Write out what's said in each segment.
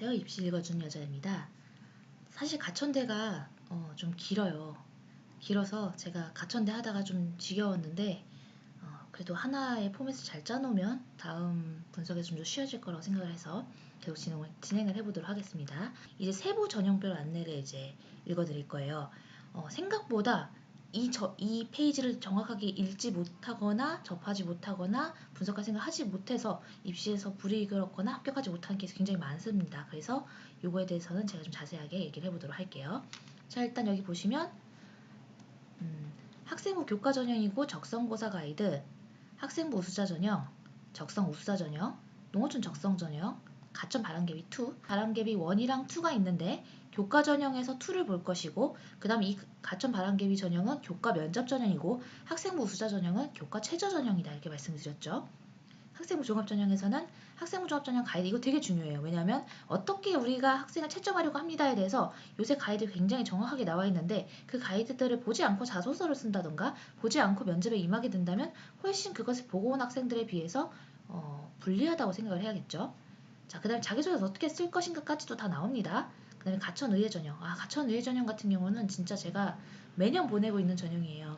안녕하세요. 입시 읽어주는 여자입니다. 사실 가천대가 어, 좀 길어요. 길어서 제가 가천대 하다가 좀 지겨웠는데 어, 그래도 하나의 포맷을 잘 짜놓으면 다음 분석에 좀 더 쉬워질 거라고 생각을 해서 계속 진행을, 진행을 해보도록 하겠습니다. 이제 세부 전형별 안내를 이제 읽어드릴 거예요. 어, 생각보다 이, 저, 이 페이지를 정확하게 읽지 못하거나 접하지 못하거나 분석할 생각 하지 못해서 입시에서 불이익을 합격하지 못하는 케이스 굉장히 많습니다. 그래서 이거에 대해서는 제가 좀 자세하게 얘기를 해보도록 할게요. 자 일단 여기 보시면 음, 학생부 교과 전형이고 적성고사 가이드, 학생부 우수자 전형, 적성 우수자 전형, 농어촌 적성 전형, 가점 바람개비 2, 바람개비 1이랑 2가 있는데 교과 전형에서 2를 볼 것이고 그 다음 이 가점 바람개비 전형은 교과 면접 전형이고 학생부 우수자 전형은 교과 최저 전형이다 이렇게 말씀드렸죠. 학생부 종합 전형에서는 학생부 종합 전형 가이드 이거 되게 중요해요. 왜냐하면 어떻게 우리가 학생을 채점하려고 합니다에 대해서 요새 가이드 굉장히 정확하게 나와 있는데 그 가이드들을 보지 않고 자소서를 쓴다던가 보지 않고 면접에 임하게 된다면 훨씬 그것을 보고 온 학생들에 비해서 어, 불리하다고 생각을 해야겠죠. 자, 그 다음에 자기소개서 어떻게 쓸 것인가까지도 다 나옵니다. 그 다음에 가천 의회 전형. 아, 가천 의회 전형 같은 경우는 진짜 제가 매년 보내고 있는 전형이에요.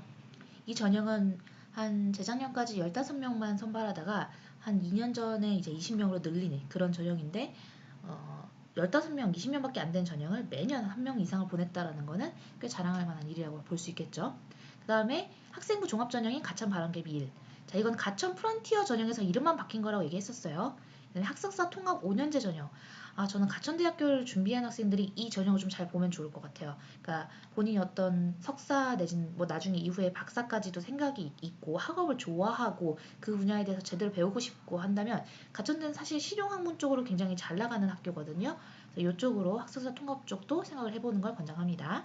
이 전형은 한 재작년까지 15명만 선발하다가 한 2년 전에 이제 20명으로 늘리는 그런 전형인데 어, 15명, 20명밖에 안 된 전형을 매년 한 명 이상을 보냈다라는 거는 꽤 자랑할 만한 일이라고 볼 수 있겠죠. 그 다음에 학생부 종합 전형인 가천 바람개비 1. 자, 이건 가천 프런티어 전형에서 이름만 바뀐 거라고 얘기했었어요. 학습사 통합 5년제 전형. 아, 저는 가천대학교를 준비한 학생들이 이 전형을 좀 잘 보면 좋을 것 같아요. 그러니까 본인이 어떤 석사 내진 뭐 나중에 이후에 박사까지도 생각이 있고 학업을 좋아하고 그 분야에 대해서 제대로 배우고 싶고 한다면 가천대는 사실 실용학문 쪽으로 굉장히 잘 나가는 학교거든요. 그래서 이쪽으로 학습사 통합 쪽도 생각을 해보는 걸 권장합니다.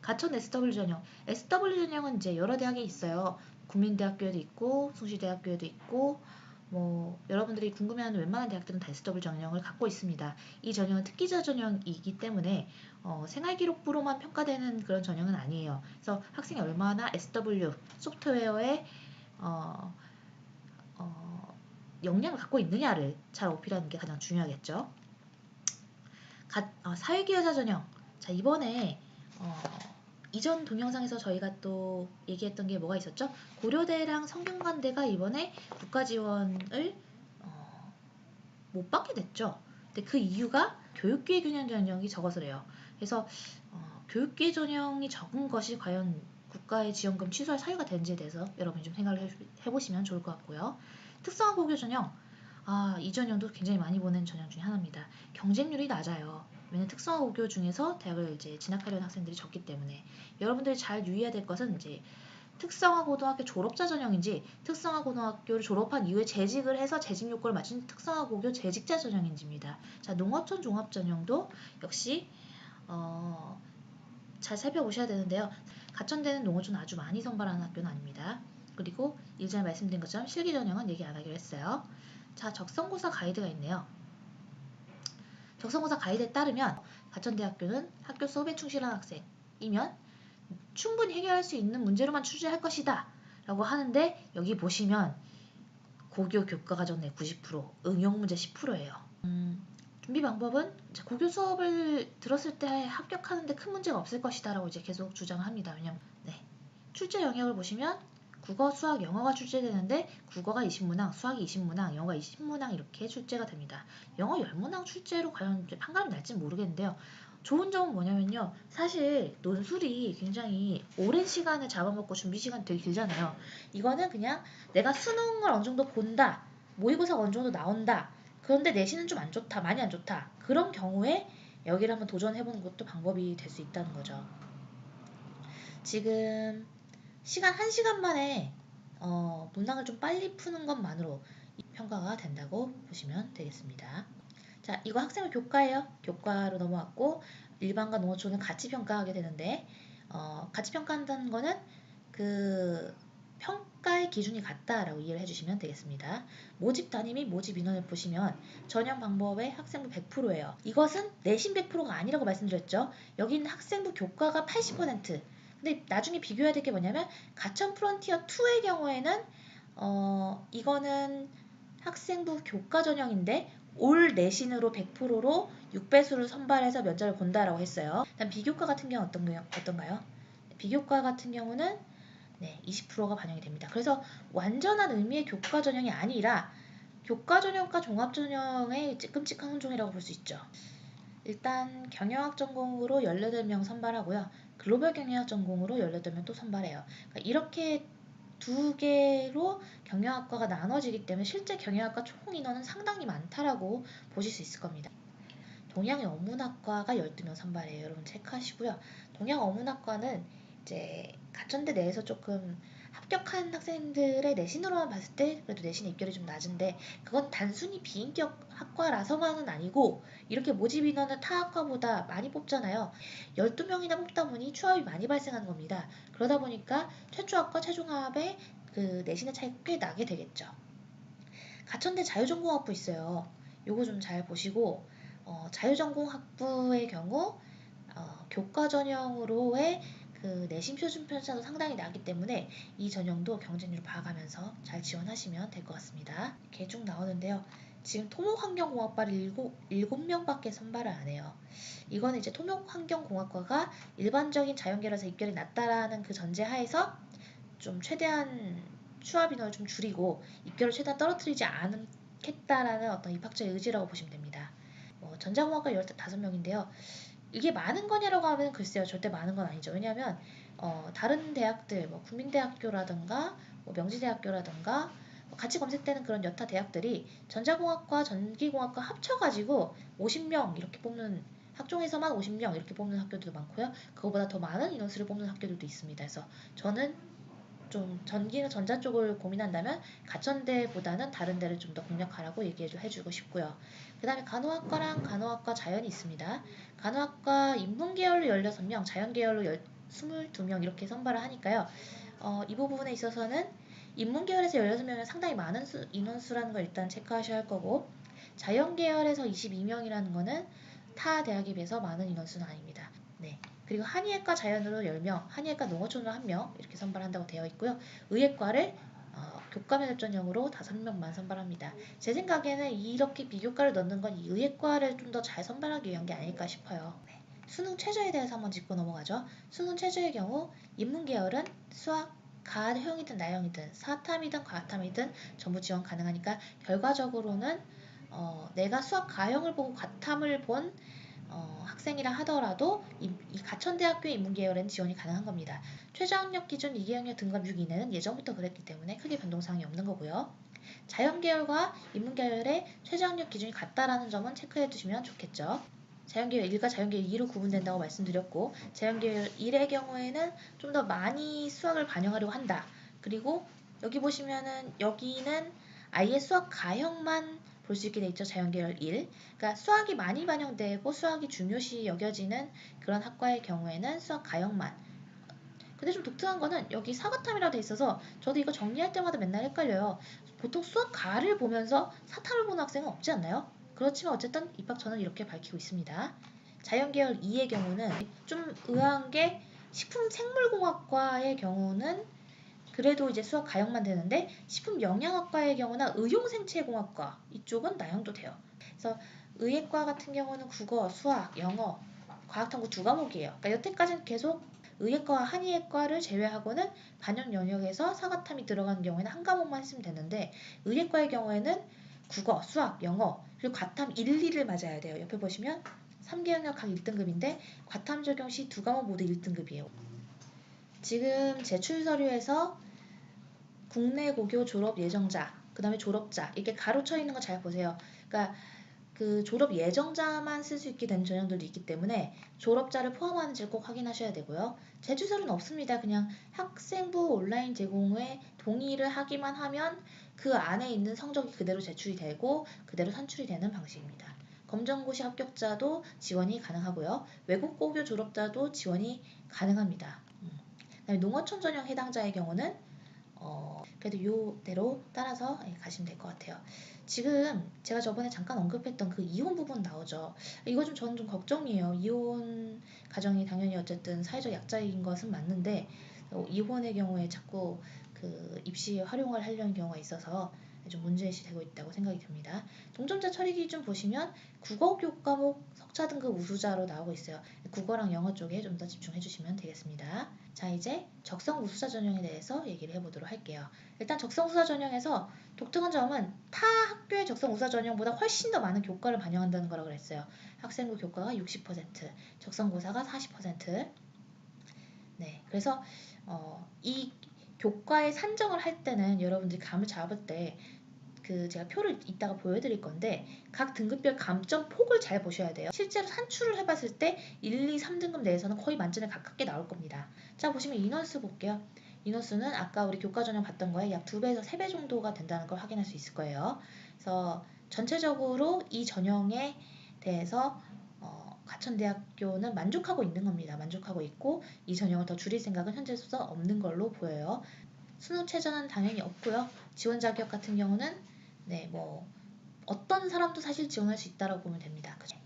가천 SW 전형. SW 전형은 이제 여러 대학에 있어요. 국민대학교에도 있고, 숭실대학교에도 있고, 뭐 여러분들이 궁금해하는 웬만한 대학들은 다 SW 전형을 갖고 있습니다. 이 전형은 특기자 전형이기 때문에 어, 생활기록부로만 평가되는 그런 전형은 아니에요. 그래서 학생이 얼마나 SW 소프트웨어에 어, 어, 역량을 갖고 있느냐를 잘 어필하는 게 가장 중요하겠죠. 가, 어, 사회기여자 전형. 자 이번에 어, 이전 동영상에서 저희가 또 얘기했던 게 뭐가 있었죠? 고려대랑 성균관대가 이번에 국가 지원을 어, 못 받게 됐죠. 근데 그 이유가 교육기회 균형 전형이 적어서래요. 그래서 어, 교육기회 전형이 적은 것이 과연 국가의 지원금 취소할 사유가 되는지에 대해서 여러분이 좀 생각을 해, 해보시면 좋을 것 같고요. 특성화 고교 전형 아, 이 전형도 굉장히 많이 보는 전형 중에 하나입니다. 경쟁률이 낮아요. 왜냐면 특성화 고교 중에서 대학을 이제 진학하려는 학생들이 적기 때문에 여러분들이 잘 유의해야 될 것은 이제 특성화 고등학교 졸업자 전형인지 특성화 고등학교를 졸업한 이후에 재직을 해서 재직 요건을 맞춘 특성화 고교 재직자 전형인지입니다. 자, 농어촌 종합 전형도 역시 어, 잘 살펴보셔야 되는데요. 가천대는 농어촌 아주 많이 선발하는 학교는 아닙니다. 그리고 일전에 말씀드린 것처럼 실기 전형은 얘기 안 하기로 했어요. 자, 적성고사 가이드가 있네요. 적성고사 가이드에 따르면 가천대학교는 학교 수업에 충실한 학생이면 충분히 해결할 수 있는 문제로만 출제할 것이다 라고 하는데 여기 보시면 고교 교과 과정 내 90% 응용 문제 10%예요. 음, 준비 방법은 고교 수업을 들었을 때 합격하는데 큰 문제가 없을 것이다 라고 이제 계속 주장합니다. 왜냐면 네. 출제 영역을 보시면 국어, 수학, 영어가 출제되는데 국어가 20문항, 수학이 20문항, 영어가 20문항 이렇게 출제가 됩니다. 영어 10문항 출제로 과연 판가름이 날지 모르겠는데요. 좋은 점은 뭐냐면요. 사실 논술이 굉장히 오랜 시간을 잡아먹고 준비 시간이 되게 길잖아요. 이거는 그냥 내가 수능을 어느 정도 본다. 모의고사가 어느 정도 나온다. 그런데 내신은 좀 안 좋다. 많이 안 좋다. 그런 경우에 여기를 한번 도전해보는 것도 방법이 될 수 있다는 거죠. 지금 시간 1시간 만에 어, 문항을 좀 빨리 푸는 것만으로 평가가 된다고 보시면 되겠습니다. 자, 이거 학생을 교과예요. 교과로 넘어왔고 일반과 농어촌은 같이 평가하게 되는데 어, 같이 평가한다는 거는 그 평가의 기준이 같다라고 이해를 해주시면 되겠습니다. 모집 및 모집 인원을 보시면 전형 방법의 학생부 100%예요. 이것은 내신 100%가 아니라고 말씀드렸죠. 여기 있는 학생부 교과가 80%, 근데 나중에 비교해야 될 게 뭐냐면 가천 프론티어 2의 경우에는 어 이거는 학생부 교과 전형인데 올 내신으로 100%로 6배수를 선발해서 면접을 본다라고 했어요. 일단 비교과 같은 경우 어떤, 어떤가요? 비교과 같은 경우는 네, 20%가 반영이 됩니다. 그래서 완전한 의미의 교과 전형이 아니라 교과 전형과 종합 전형의 끔찍한 혼종이라고 볼 수 있죠. 일단 경영학 전공으로 18명 선발하고요. 글로벌 경영학 전공으로 18명 또 선발해요. 그러니까 이렇게 두 개로 경영학과가 나눠지기 때문에 실제 경영학과 총 인원은 상당히 많다라고 보실 수 있을 겁니다. 동양 어문학과가 12명 선발해요. 여러분 체크하시고요. 동양 어문학과는 이제 가천대 내에서 조금 합격한 학생들의 내신으로만 봤을 때 그래도 내신 입결이 좀 낮은데 그건 단순히 비인격 학과라서만은 아니고 이렇게 모집 인원은 타 학과보다 많이 뽑잖아요. 12명이나 뽑다 보니 추합이 많이 발생하는 겁니다. 그러다 보니까 최초합과 최종합의 그 내신의 차이가 꽤 나게 되겠죠. 가천대 자유전공학부 있어요. 요거 좀 잘 보시고 어, 자유전공학부의 경우 어, 교과 전형으로의 그 내신 표준 편차도 상당히 나기 때문에 이 전형도 경쟁률을 봐가면서 잘 지원하시면 될 것 같습니다. 이렇게 쭉 나오는데요. 지금 토목환경공학과를 일곱, 일곱 명밖에 선발을 안 해요. 이거는 이제 토목환경공학과가 일반적인 자연계열에서 입결이 낮다라는 그 전제 하에서 좀 최대한 추합 인원을 좀 줄이고 입결을 최대한 떨어뜨리지 않겠다라는 어떤 입학자의 의지라고 보시면 됩니다. 뭐 전자공학과 15명인데요. 이게 많은 거냐라고 하면 글쎄요 절대 많은 건 아니죠. 왜냐하면 어, 다른 대학들 뭐 국민대학교라든가 뭐 명지대학교라든가 뭐 같이 검색되는 그런 여타 대학들이 전자공학과 전기공학과 합쳐가지고 50명 이렇게 뽑는 학종에서만 50명 이렇게 뽑는 학교들도 많고요. 그거보다 더 많은 인원수를 뽑는 학교들도 있습니다. 그래서 저는 좀 전기나 전자 쪽을 고민한다면 가천대보다는 다른 데를 좀 더 공략하라고 얘기해 주고 싶고요. 그 다음에 간호학과랑 간호학과 자연이 있습니다. 간호학과 인문계열로 16명, 자연계열로 22명 이렇게 선발을 하니까요. 어, 이 부분에 있어서는 인문계열에서 16명이면 상당히 많은 수, 인원수라는 걸 일단 체크하셔야 할 거고 자연계열에서 22명이라는 거는 타 대학에 비해서 많은 인원수는 아닙니다. 네. 그리고 한의학과 자연으로 10명, 한의학과 농어촌으로 1명 이렇게 선발한다고 되어 있고요. 의예과를 어, 교과 면접 전형으로 5명만 선발합니다. 제 생각에는 이렇게 비교과를 넣는 건이 의예과를 좀 더 잘 선발하기 위한 게 아닐까 싶어요. 네. 수능 최저에 대해서 한번 짚고 넘어가죠. 수능 최저의 경우 인문 계열은 수학, 가형이든 나형이든 사탐이든 과탐이든 전부 지원 가능하니까 결과적으로는 어, 내가 수학 가형을 보고 과탐을 본 어, 학생이라 하더라도 이, 이 가천대학교 인문계열에는 지원이 가능한 겁니다. 최저학력 기준 2개학력 등급 6 이내는 예전부터 그랬기 때문에 크게 변동사항이 없는 거고요. 자연계열과 인문계열의 최저학력 기준이 같다라는 점은 체크해 두시면 좋겠죠. 자연계열 1과 자연계열 2로 구분된다고 말씀드렸고 자연계열 1의 경우에는 좀 더 많이 수학을 반영하려고 한다. 그리고 여기 보시면은 여기는 아예 수학 가형만 볼 수 있게 돼 있죠. 자연계열 1. 그러니까 수학이 많이 반영되고 수학이 중요시 여겨지는 그런 학과의 경우에는 수학 가형만 근데 좀 독특한 거는 여기 사과탐이라고 돼 있어서 저도 이거 정리할 때마다 맨날 헷갈려요. 보통 수학 가를 보면서 사탐을 보는 학생은 없지 않나요? 그렇지만 어쨌든 입학 전은 이렇게 밝히고 있습니다. 자연계열 2의 경우는 좀 의아한 게 식품 생물공학과의 경우는 그래도 이제 수학 가형만 되는데 식품 영양학과의 경우나 의용생체공학과 이쪽은 나형도 돼요. 그래서 의예과 같은 경우는 국어, 수학, 영어, 과학탐구 두 과목이에요. 그러니까 여태까지는 계속 의예과와 한의예과를 제외하고는 반영 영역에서 사과탐이 들어간 경우에는 한 과목만 했으면 되는데 의예과의 경우에는 국어, 수학, 영어 그리고 과탐 1, 2를 맞아야 돼요. 옆에 보시면 3개 영역 각 1등급인데 과탐 적용 시 두 과목 모두 1등급이에요. 지금 제출 서류에서 국내 고교 졸업 예정자, 그 다음에 졸업자 이렇게 가로쳐 있는 거 잘 보세요. 그러니까 그 졸업 예정자만 쓸 수 있게 된 전형들도 있기 때문에 졸업자를 포함하는지를 꼭 확인하셔야 되고요. 제출서류는 없습니다. 그냥 학생부 온라인 제공에 동의를 하기만 하면 그 안에 있는 성적이 그대로 제출이 되고 그대로 산출이 되는 방식입니다. 검정고시 합격자도 지원이 가능하고요. 외국 고교 졸업자도 지원이 가능합니다. 음. 농어촌 전형 해당자의 경우는 어, 그래도 요대로 따라서 예, 가시면 될 것 같아요. 지금 제가 저번에 잠깐 언급했던 그 이혼 부분 나오죠. 이거 좀 저는 좀 걱정이에요. 이혼 가정이 당연히 어쨌든 사회적 약자인 것은 맞는데 어, 이혼의 경우에 자꾸 그 입시 활용을 하려는 경우가 있어서 좀 문제시 되고 있다고 생각이 듭니다. 동점자 처리 기준 보시면 국어 교과목 석차 등급 우수자로 나오고 있어요. 국어랑 영어 쪽에 좀 더 집중해 주시면 되겠습니다. 자 이제 적성 우수자 전형에 대해서 얘기를 해보도록 할게요. 일단 적성 우수자 전형에서 독특한 점은 타 학교의 적성 우수자 전형보다 훨씬 더 많은 교과를 반영한다는 거라고 그랬어요. 학생부 교과가 60%, 적성고사가 40%. 네, 그래서 어, 이 교과의 산정을 할 때는 여러분들이 감을 잡을 때 그 제가 표를 이따가 보여드릴 건데 각 등급별 감점 폭을 잘 보셔야 돼요. 실제로 산출을 해봤을 때 1, 2, 3등급 내에서는 거의 만점에 가깝게 나올 겁니다. 자 보시면 인원수 볼게요. 인원수는 아까 우리 교과 전형 봤던 거에 약 2배에서 3배 정도가 된다는 걸 확인할 수 있을 거예요. 그래서 전체적으로 이 전형에 대해서 어, 가천대학교는 만족하고 있는 겁니다. 만족하고 있고 이 전형을 더 줄일 생각은 현재로서 없는 걸로 보여요. 수능 최저는 당연히 없고요. 지원 자격 같은 경우는 네 뭐 어떤 사람도 사실 지원할 수 있다라고 보면 됩니다. 그죠?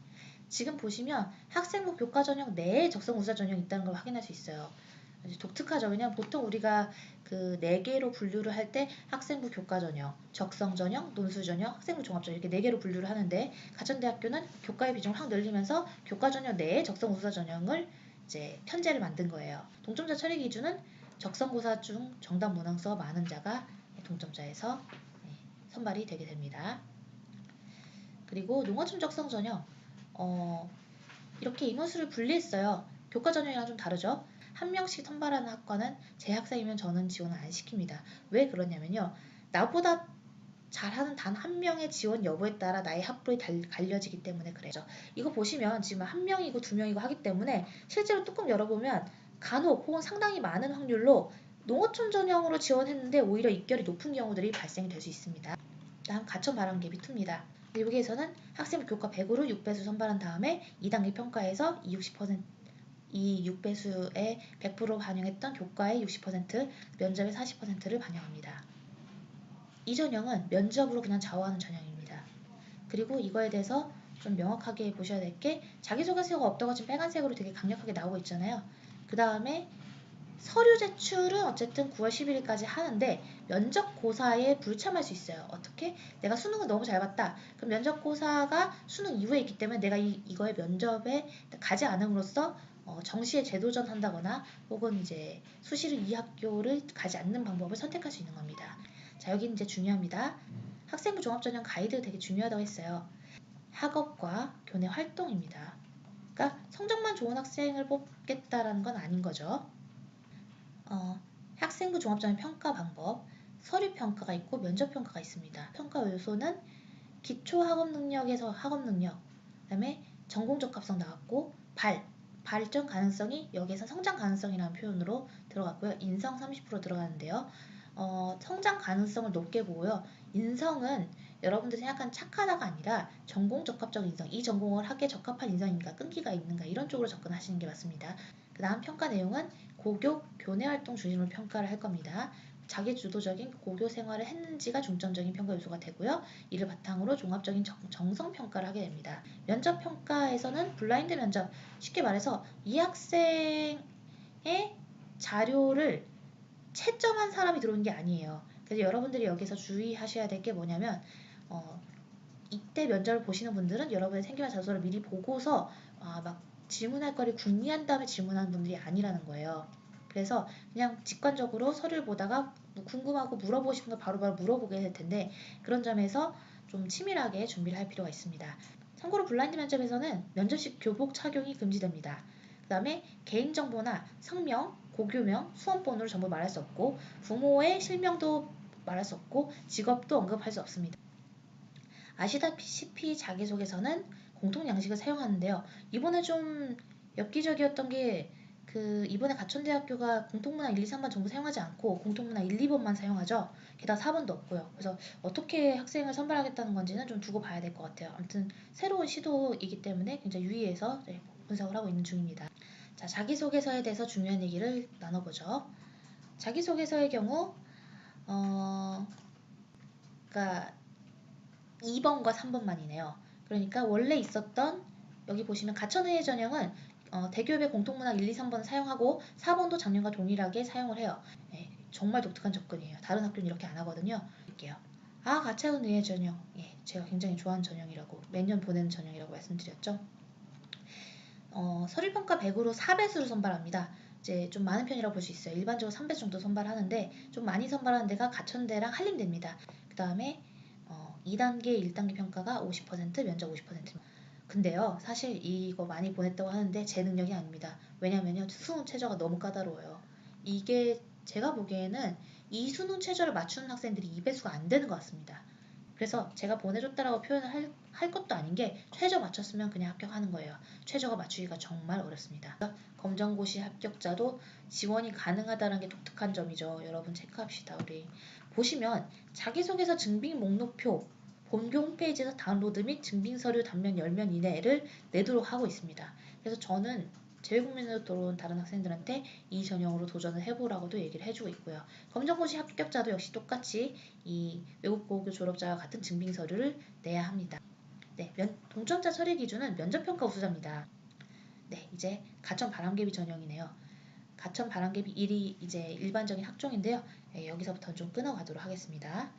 지금 보시면 학생부 교과 전형 내에 적성 우수자 전형이 있다는 걸 확인할 수 있어요. 독특하죠. 왜냐하면 보통 우리가 그 네 개로 분류를 할 때 학생부 교과 전형, 적성 전형, 논술 전형, 학생부 종합 전형 이렇게 네 개로 분류를 하는데 가천대학교는 교과의 비중을 확 늘리면서 교과 전형 내에 적성 우수자 전형을 이제 편제를 만든 거예요. 동점자 처리 기준은 적성고사 중 정답 문항수가 많은 자가 동점자에서 네, 선발이 되게 됩니다. 그리고 농어촌 적성 전형 어, 이렇게 인원수를 분리했어요. 교과 전형이랑 좀 다르죠. 한 명씩 선발하는 학과는 제 학생이면 저는 지원을 안 시킵니다. 왜 그러냐면요. 나보다 잘하는 단 한 명의 지원 여부에 따라 나의 합불이 갈려지기 때문에 그래죠. 이거 보시면 지금 한 명이고 두 명이고 하기 때문에 실제로 뚜껑 열어보면 간혹 혹은 상당히 많은 확률로 농어촌 전형으로 지원했는데 오히려 입결이 높은 경우들이 발생이 될 수 있습니다. 다음 가천 발언계비 2입니다. 여기에서는 학생부 교과 100으로 6배수 선발한 다음에 2단계 평가에서 이 60%, 이 6배수에 100% 반영했던 교과의 60%, 면접의 40%를 반영합니다. 이 전형은 면접으로 그냥 좌우하는 전형입니다. 그리고 이거에 대해서 좀 명확하게 보셔야 될 게 자기소개서가 없다고 지금 빨간색으로 되게 강력하게 나오고 있잖아요. 그 다음에 서류 제출은 어쨌든 9월 11일까지 하는데 면접고사에 불참할 수 있어요. 어떻게? 내가 수능을 너무 잘 봤다. 그럼 면접고사가 수능 이후에 있기 때문에 내가 이, 이거에 면접에 가지 않음으로써 어, 정시에 재도전한다거나 혹은 이제 수시로 이 학교를 가지 않는 방법을 선택할 수 있는 겁니다. 자 여기 이제 중요합니다. 학생부 종합전형 가이드 되게 중요하다고 했어요. 학업과 교내 활동입니다. 그러니까 성적만 좋은 학생을 뽑겠다라는 건 아닌 거죠. 어, 학생부 종합전형 평가 방법, 서류 평가가 있고 면접 평가가 있습니다. 평가 요소는 기초 학업 능력에서 학업 능력, 그다음에 전공 적합성 나왔고 발, 발전 가능성이 여기에서 성장 가능성이라는 표현으로 들어갔고요. 인성 30% 들어가는데요. 어, 성장 가능성을 높게 보고요. 인성은 여러분들이 생각하는 착하다가 아니라 전공 적합적 인성, 이 전공을 하기에 적합한 인성인가, 끈기가 있는가 이런 쪽으로 접근하시는 게 맞습니다. 그 다음 평가 내용은 고교 교내 활동 중심으로 평가를 할 겁니다. 자기 주도적인 고교 생활을 했는지가 중점적인 평가 요소가 되고요. 이를 바탕으로 종합적인 정, 성 평가를 하게 됩니다. 면접 평가에서는 블라인드 면접, 쉽게 말해서 이 학생의 자료를 채점한 사람이 들어오는 게 아니에요. 그래서 여러분들이 여기서 주의하셔야 될 게 뭐냐면 어, 이때 면접을 보시는 분들은 여러분의 생기만 자소를 미리 보고서 아, 막 질문할 거를 궁리한 다음에 질문하는 분들이 아니라는 거예요. 그래서 그냥 직관적으로 서류를 보다가 뭐 궁금하고 물어보고 싶은 걸 바로바로 물어보게 될 텐데 그런 점에서 좀 치밀하게 준비를 할 필요가 있습니다. 참고로 블라인드 면접에서는 면접식 교복 착용이 금지됩니다. 그 다음에 개인정보나 성명, 고교명, 수험번호를 전부 말할 수 없고 부모의 실명도 말할 수 없고 직업도 언급할 수 없습니다. 아시다시피 자기소개서는 공통 양식을 사용하는데요. 이번에 좀 엽기적이었던 게 그 이번에 가천대학교가 공통문항 1, 2, 3번 전부 사용하지 않고 공통문항 1, 2번만 사용하죠. 게다가 4번도 없고요. 그래서 어떻게 학생을 선발하겠다는 건지는 좀 두고 봐야 될 것 같아요. 아무튼 새로운 시도이기 때문에 굉장히 유의해서 네, 분석을 하고 있는 중입니다. 자, 자기소개서에 대해서 중요한 얘기를 나눠보죠. 자기소개서의 경우 어, 그러니까 2번과 3번만이네요. 그러니까 원래 있었던 여기 보시면 가천의회 전형은 어, 대교협의 공통문항 1, 2, 3번 사용하고 4번도 작년과 동일하게 사용을 해요. 네, 정말 독특한 접근이에요. 다른 학교는 이렇게 안 하거든요. 볼게요. 아 가채운 의예 전형. 예, 제가 굉장히 좋아하는 전형이라고 매년 보내는 전형이라고 말씀드렸죠. 어, 서류평가 100으로 4배수로 선발합니다. 이제 좀 많은 편이라고 볼 수 있어요. 일반적으로 3배 정도 선발하는데 좀 많이 선발하는 데가 가천대랑 한림대입니다. 그 다음에 어, 2단계, 1단계 평가가 50%, 면접 50%. 근데요, 사실 이거 많이 보냈다고 하는데 제 능력이 아닙니다. 왜냐면요, 수능 최저가 너무 까다로워요. 이게 제가 보기에는 이 수능 최저를 맞추는 학생들이 2배수가 안 되는 것 같습니다. 그래서 제가 보내줬다라고 표현을 할, 할 것도 아닌 게 최저 맞췄으면 그냥 합격하는 거예요. 최저가 맞추기가 정말 어렵습니다. 검정고시 합격자도 지원이 가능하다는 게 독특한 점이죠. 여러분 체크합시다. 우리 보시면 자기소개서 증빙 목록표 본교 홈페이지에서 다운로드 및 증빙 서류 단면 10면 이내를 내도록 하고 있습니다. 그래서 저는 재외국민으로 들어온 다른 학생들한테 이 전형으로 도전을 해보라고도 얘기를 해주고 있고요. 검정고시 합격자도 역시 똑같이 이 외국고교 졸업자와 같은 증빙 서류를 내야 합니다. 네, 면, 동점자 처리 기준은 면접평가 우수자입니다. 네, 이제 가천 바람개비 전형이네요. 가천 바람개비 1이 이제 일반적인 학종인데요. 네, 여기서부터 좀 끊어가도록 하겠습니다.